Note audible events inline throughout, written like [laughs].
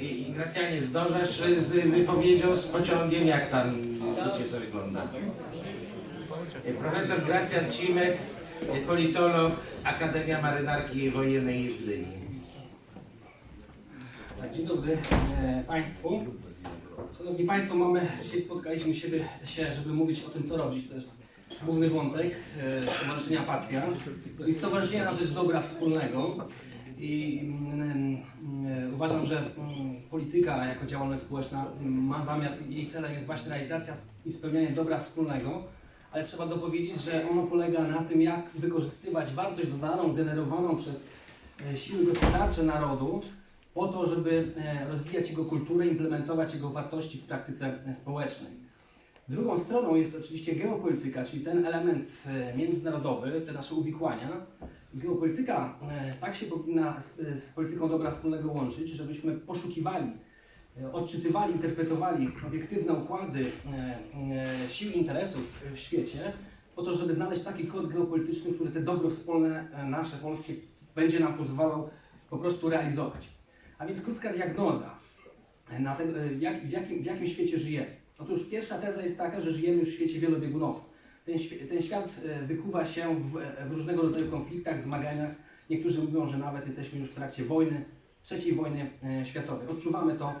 I- Gracjanie, zdążasz z wypowiedzią z pociągiem, jak tam Cię to wygląda? Profesor Gracjan Cimek, politolog, Akademia Marynarki Wojennej w Gdyni. Tak, Dzień dobry e, Państwu. Szanowni Państwo, mamy, dzisiaj spotkaliśmy się, żeby mówić o tym, co robić. To jest główny wątek e, Stowarzyszenia Patria, czyli Stowarzyszenia na Rzecz Dobra Wspólnego. I mm, mm, uważam, że mm, polityka jako działalność społeczna mm, ma zamiar, jej celem jest właśnie realizacja i spełnianie dobra wspólnego, ale trzeba dopowiedzieć, że ono polega na tym, jak wykorzystywać wartość dodaną generowaną przez e, siły gospodarcze narodu po to, żeby e, rozwijać jego kulturę, implementować jego wartości w praktyce e, społecznej. Drugą stroną jest oczywiście geopolityka, czyli ten element e, międzynarodowy, te nasze uwikłania. Geopolityka e, tak się powinna z, z polityką dobra wspólnego łączyć, żebyśmy poszukiwali, e, odczytywali, interpretowali obiektywne układy e, e, sił i interesów w świecie, po to, żeby znaleźć taki kod geopolityczny, który te dobro wspólne e, nasze, polskie, będzie nam pozwalał po prostu realizować. A więc krótka diagnoza, na jak, w, jakim, w jakim świecie żyjemy. Otóż pierwsza teza jest taka, że żyjemy już w świecie wielobiegunowym. Ten, ten świat e, wykuwa się w, w różnego rodzaju konfliktach, zmaganiach. Niektórzy mówią, że nawet jesteśmy już w trakcie wojny, trzeciej wojny e, światowej. Odczuwamy to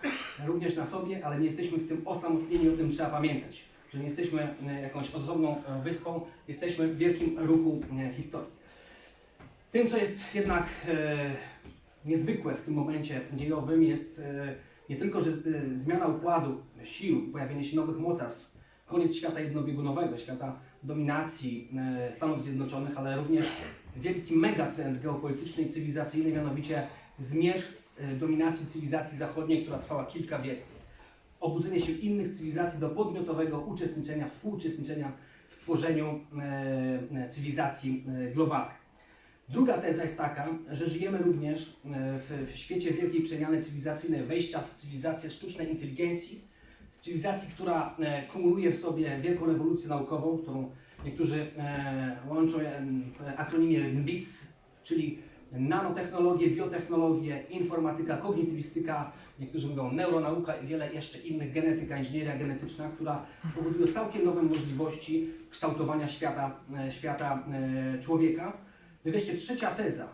również na sobie, ale nie jesteśmy w tym osamotnieni, o tym trzeba pamiętać. Że nie jesteśmy e, jakąś ozdobną e, wyspą, jesteśmy w wielkim ruchu e, historii. Tym, co jest jednak e, niezwykłe w tym momencie dziejowym jest e, nie tylko, że e, zmiana układu sił, pojawienie się nowych mocarstw, koniec świata jednobiegunowego, świata dominacji e, Stanów Zjednoczonych, ale również wielki megatrend geopolityczny i cywilizacyjny, mianowicie zmierzch e, dominacji cywilizacji zachodniej, która trwała kilka wieków. Obudzenie się innych cywilizacji do podmiotowego uczestniczenia, współuczestniczenia w tworzeniu cywilizacji globalnej. Druga teza jest taka, że żyjemy również e, w, w świecie wielkiej przemiany cywilizacyjnej, wejścia w cywilizację sztucznej inteligencji, cywilizacji, która e, kumuluje w sobie wielką rewolucję naukową, którą niektórzy e, łączą w akronimie NBITS, czyli nanotechnologie, biotechnologie, informatyka, kognitywistyka, niektórzy mówią neuronauka i wiele jeszcze innych, genetyka, inżynieria genetyczna, która powoduje całkiem nowe możliwości kształtowania świata, świata człowieka. Wreszcie trzecia teza,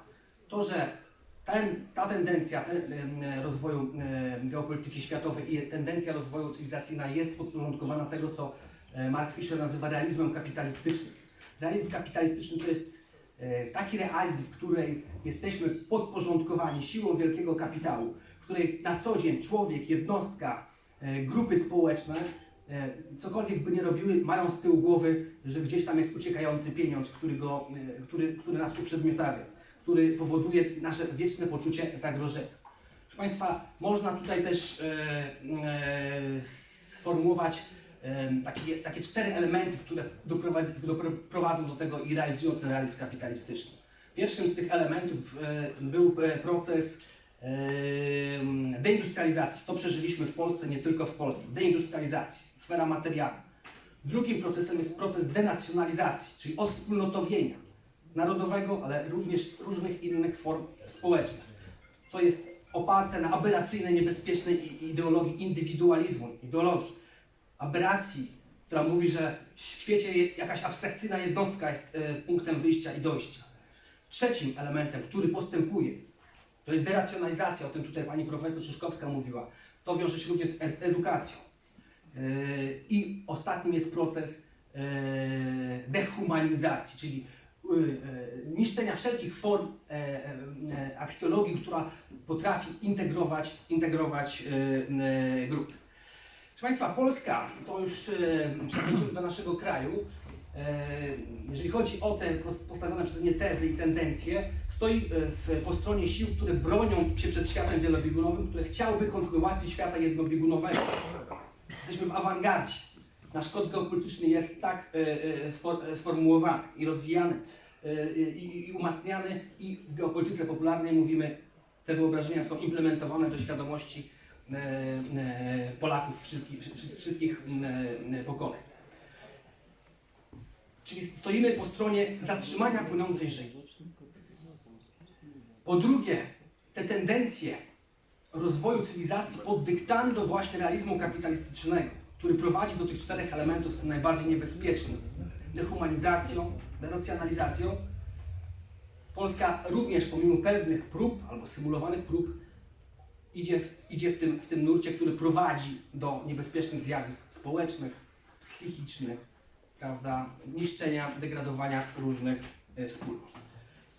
to że ten, ta tendencja ten, em, rozwoju em, geopolityki światowej i tendencja rozwoju cywilizacyjna jest podporządkowana tego, co e, Mark Fisher nazywa realizmem kapitalistycznym. Realizm kapitalistyczny to jest e, taki realizm, w której jesteśmy podporządkowani siłą wielkiego kapitału, w której na co dzień człowiek, jednostka, e, grupy społeczne, e, cokolwiek by nie robiły, mają z tyłu głowy, że gdzieś tam jest uciekający pieniądz, który, go, e, który, który nas uprzedmiotawia, który powoduje nasze wieczne poczucie zagrożenia. Proszę Państwa, można tutaj też e, e, sformułować e, takie, takie cztery elementy, które doprowadzą do tego i realizują ten realizm kapitalistyczny. Pierwszym z tych elementów e, był e, proces e, deindustrializacji. To przeżyliśmy w Polsce, nie tylko w Polsce. Deindustrializacji, sfera materialna. Drugim procesem jest proces denacjonalizacji, czyli odwspólnotowienia narodowego, ale również różnych innych form społecznych, co jest oparte na aberracyjnej, niebezpiecznej ideologii indywidualizmu, ideologii aberracji, która mówi, że w świecie jakaś abstrakcyjna jednostka jest e, punktem wyjścia i dojścia. Trzecim elementem, który postępuje, to jest deracjonalizacja, o tym tutaj pani profesor Szyszkowska mówiła. To wiąże się również z ed- edukacją. Yy, I ostatnim jest proces yy, dehumanizacji, czyli yy, niszczenia wszelkich form e, e, e, aksjologii, która potrafi integrować, integrować grupy. Proszę Państwa, Polska, to już przechodzimy do naszego kraju, jeżeli chodzi o te pos- postawione przeze mnie tezy i tendencje, stoi e, w, po stronie sił, które bronią się przed światem wielobiegunowym, które chciałyby kontynuacji świata jednobiegunowego. Jesteśmy w awangardzie. Nasz kod geopolityczny jest tak e, e, sfor, e, sformułowany i rozwijany e, i, umacniany i w geopolityce popularnej mówimy, te wyobrażenia są implementowane do świadomości e, e, Polaków wszystkich, wszystkich, e, e, pokoleń. Czyli stoimy po stronie zatrzymania płynącej rzeki. Po drugie, te tendencje rozwoju cywilizacji pod dyktando właśnie realizmu kapitalistycznego, który prowadzi do tych czterech elementów, co najbardziej niebezpiecznych. Dehumanizacją, denocjonalizacją. Polska również pomimo pewnych prób albo symulowanych prób idzie w, idzie w, tym, w tym nurcie, który prowadzi do niebezpiecznych zjawisk społecznych, psychicznych, prawda, niszczenia, degradowania różnych e, wspólnot.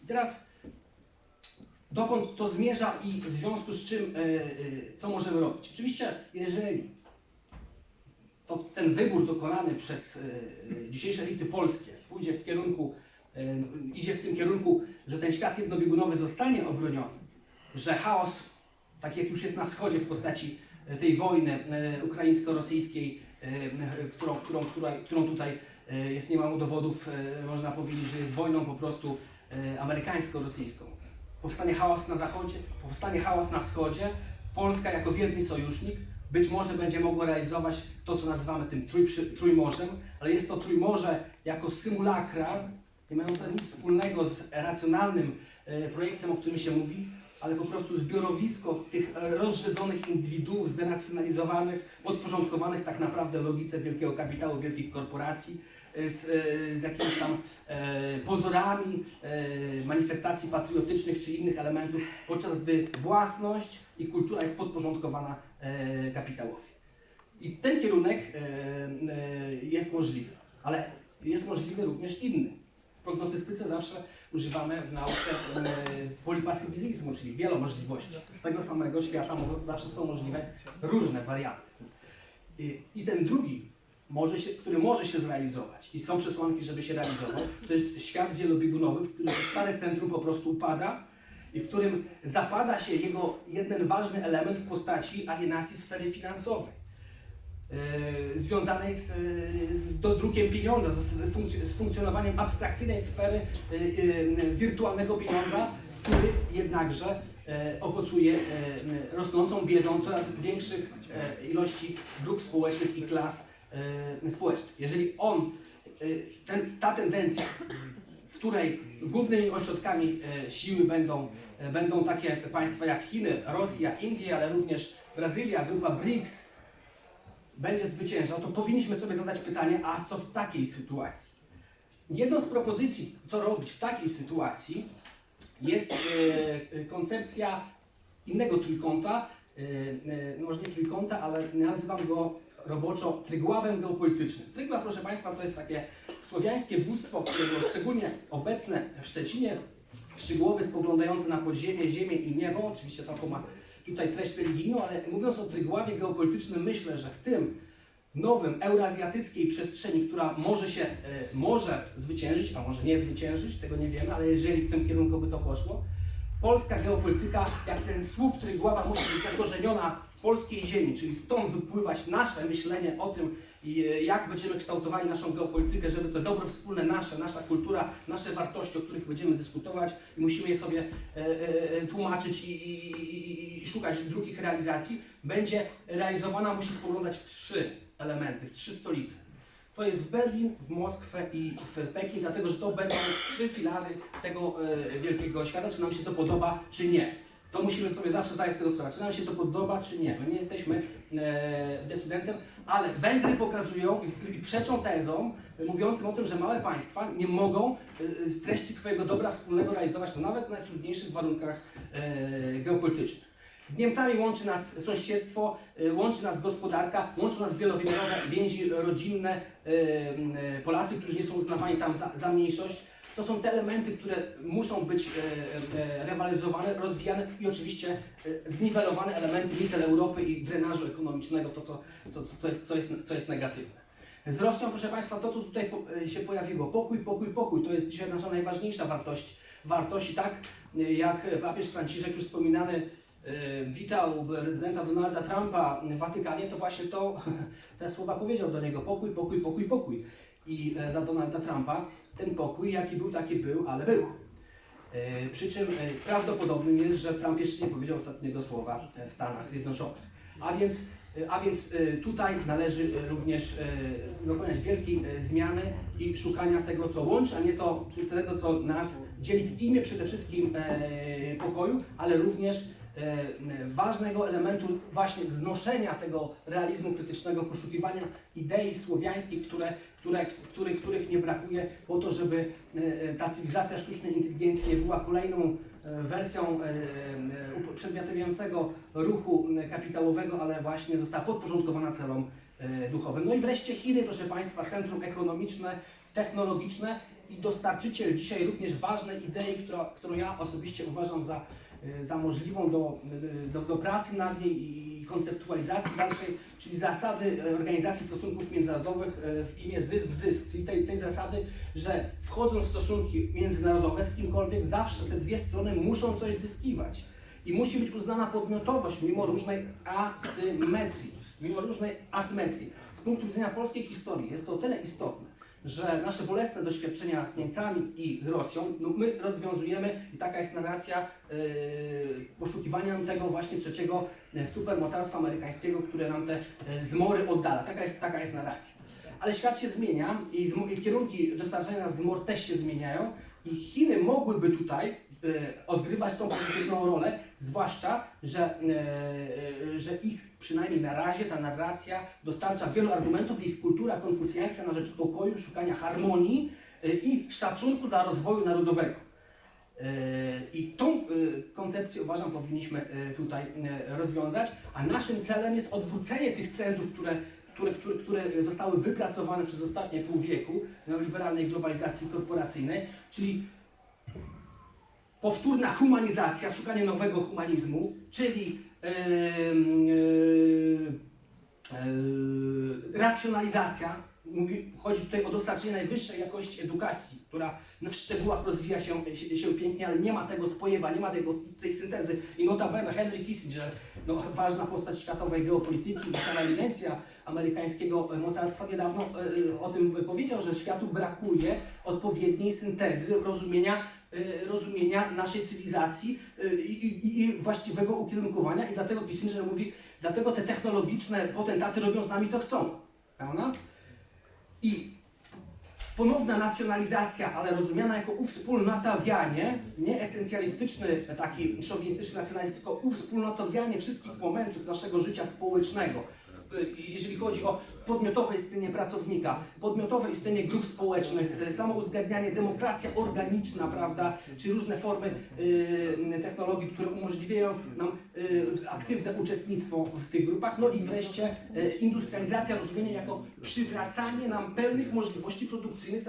I teraz dokąd to zmierza i w związku z czym, e, e, co możemy robić? Oczywiście, jeżeli to ten wybór dokonany przez dzisiejsze elity polskie pójdzie w kierunku, idzie w tym kierunku, że ten świat jednobiegunowy zostanie obroniony, że chaos, tak jak już jest na wschodzie w postaci tej wojny ukraińsko-rosyjskiej, którą, którą, którą tutaj jest nie mało dowodów, e, można powiedzieć, że jest wojną po prostu e, amerykańsko-rosyjską. Powstanie chaos na zachodzie, powstanie chaos na wschodzie, Polska jako wierny sojusznik być może będzie mogła realizować to, co nazywamy tym trój, trójmorzem, ale jest to trójmorze jako symulakra, nie mające nic wspólnego z racjonalnym e, projektem, o którym się mówi, ale po prostu zbiorowisko tych rozrzedzonych indywiduów, zdenacjonalizowanych, podporządkowanych tak naprawdę logice wielkiego kapitału, wielkich korporacji, e, z, e, z jakimiś tam e, pozorami e, manifestacji patriotycznych czy innych elementów, podczas gdy własność i kultura jest podporządkowana e, kapitałowi. I ten kierunek e, e, jest możliwy, ale jest możliwy również inny. W prognostystyce zawsze używamy w nauce e, polipasywizmu, czyli wielomożliwości. Z tego samego świata zawsze są możliwe różne warianty. I, ten drugi, może się, który może się zrealizować i są przesłanki, żeby się realizował, to jest świat wielobiegunowy, w którym stare centrum po prostu upada i w którym zapada się jego jeden ważny element w postaci alienacji sfery finansowej. Yy, związanej z, z dodrukiem pieniądza, z, funkc- z funkcjonowaniem abstrakcyjnej sfery yy, yy, wirtualnego pieniądza, który jednakże e, owocuje e, rosnącą biedą coraz większych e, ilości grup społecznych i klas e, społecznych. Jeżeli on, e, ten, ta tendencja, w której głównymi ośrodkami e, siły będą, e, będą takie państwa jak Chiny, Rosja, Indie, ale również Brazylia, grupa BRICS, będzie zwyciężał, to powinniśmy sobie zadać pytanie, a co w takiej sytuacji? Jedną z propozycji, co robić w takiej sytuacji, jest e, e, koncepcja innego trójkąta, e, e, może nie trójkąta, ale nazywam go roboczo trygławem geopolitycznym. Trygław, proszę Państwa, to jest takie słowiańskie bóstwo, które było szczególnie obecne w Szczecinie, trzy głowy spoglądające na podziemie, ziemię i niebo. Oczywiście taką ma tutaj treść religijną, ale mówiąc o trygławie geopolitycznym, myślę, że w tym nowym eurazjatyckiej przestrzeni, która może się, e, może zwyciężyć, a może nie zwyciężyć, tego nie wiemy, ale jeżeli w tym kierunku by to poszło, polska geopolityka, jak ten słup Trygława musi być zakorzeniona polskiej ziemi, czyli stąd wypływać nasze myślenie o tym, e, jak będziemy kształtowali naszą geopolitykę, żeby to dobro wspólne nasze, nasza kultura, nasze wartości, o których będziemy dyskutować i musimy je sobie e, e, tłumaczyć i, i, i, szukać drugich realizacji, będzie realizowana, musi spoglądać w trzy elementy, w trzy stolice. To jest Berlin, w Moskwę i w Pekin, dlatego że to będą trzy filary tego wielkiego świata, czy nam się to podoba, czy nie. To musimy sobie zawsze zdać z tego sprawę, czy nam się to podoba, czy nie. My nie jesteśmy e, decydentem, ale Węgry pokazują i, i przeczą tezom e, mówiącym o tym, że małe państwa nie mogą e, treści swojego dobra wspólnego realizować nawet w najtrudniejszych warunkach e, geopolitycznych. Z Niemcami łączy nas sąsiedztwo, y, łączy nas gospodarka, łączą nas wielowymiarowe więzi rodzinne, y, y, Polacy, którzy nie są uznawani tam za, za mniejszość. To są te elementy, które muszą być e, e, rywalizowane, rozwijane i oczywiście e, zniwelowane elementy mitel Europy i drenażu ekonomicznego, to co, to, co, jest, co, jest, co jest negatywne. Z Rosją, proszę Państwa, to co tutaj się pojawiło, pokój, pokój, pokój, to jest dzisiaj nasza najważniejsza wartość. Wartość i tak jak papież Franciszek już wspominany witał prezydenta Donalda Trumpa w Watykanie, to właśnie to, [laughs] te słowa powiedział do niego, pokój, pokój, pokój, pokój. I za Donalda Trumpa ten pokój, jaki był, taki był, ale był. E, Przy czym e, prawdopodobnym jest, że Trump jeszcze nie powiedział ostatniego słowa e, w Stanach Zjednoczonych. A więc, a więc tutaj należy również dokonać wielkiej zmiany i szukania tego, co łączy, a nie to, tego, co nas dzieli w imię przede wszystkim pokoju, ale również ważnego elementu właśnie znoszenia tego realizmu krytycznego, poszukiwania idei słowiańskich, które, które, w których, których nie brakuje po to, żeby e, ta cywilizacja sztucznej inteligencji nie była kolejną e, wersją e, e, uprzedmiotawiającego ruchu e, kapitałowego, ale właśnie została podporządkowana celom e, duchowym. No i wreszcie Chiny, proszę Państwa, centrum ekonomiczne, technologiczne i dostarczyciel dzisiaj również ważnej idei, która, którą ja osobiście uważam za, e, za możliwą do, do, do pracy nad niej i konceptualizacji dalszej, czyli zasady e, organizacji stosunków międzynarodowych e, w imię zysk-zysk, czyli tej, tej zasady, że wchodząc w stosunki międzynarodowe z kimkolwiek, zawsze te dwie strony muszą coś zyskiwać. I musi być uznana podmiotowość mimo różnej asymetrii. Mimo różnej asymetrii. Z punktu widzenia polskiej historii jest to o tyle istotne, że nasze bolesne doświadczenia z Niemcami i z Rosją, no my rozwiązujemy i taka jest narracja yy, poszukiwania tego właśnie trzeciego e, supermocarstwa amerykańskiego, które nam te e, zmory oddala. Taka jest, taka jest narracja. Ale świat się zmienia i, i kierunki dostarczania zmor też się zmieniają i Chiny mogłyby tutaj odgrywać tą pozytywną rolę, zwłaszcza, że, e, że ich przynajmniej na razie ta narracja dostarcza wielu argumentów ich kultura konfucjańska na rzecz pokoju, szukania harmonii e, i szacunku dla rozwoju narodowego. E, I tą e, koncepcję uważam powinniśmy e, tutaj e, rozwiązać, a naszym celem jest odwrócenie tych trendów, które, które, które, które zostały wypracowane przez ostatnie pół wieku neoliberalnej globalizacji korporacyjnej, czyli powtórna humanizacja, szukanie nowego humanizmu, czyli e, e, racjonalizacja. Mówi, chodzi tutaj o dostarczenie najwyższej jakości edukacji, która w szczegółach rozwija się, się, się pięknie, ale nie ma tego spojewa, nie ma tego, tej syntezy. I notabene Henry Kissinger, no, ważna postać światowej geopolityki i sama ewidencja amerykańskiego mocarstwa niedawno e, o tym powiedział, że światu brakuje odpowiedniej syntezy rozumienia rozumienia naszej cywilizacji e, i, i, i właściwego ukierunkowania i dlatego Kissinger mówi, dlatego te technologiczne potentaty robią z nami co chcą, prawda? I ponowna nacjonalizacja, ale rozumiana jako uwspólnotawianie, nie esencjalistyczny, taki szowinistyczny nacjonalizm, tylko uwspólnotawianie wszystkich momentów naszego życia społecznego. Y, Jeżeli chodzi o podmiotowe istnienie pracownika, podmiotowe istnienie grup społecznych, y, samouzgadnianie, demokracja organiczna, prawda, czy różne formy y, technologii, które umożliwiają nam aktywne uczestnictwo w tych grupach, no i wreszcie industrializacja, rozumienie jako przywracanie nam pełnych możliwości produkcyjnych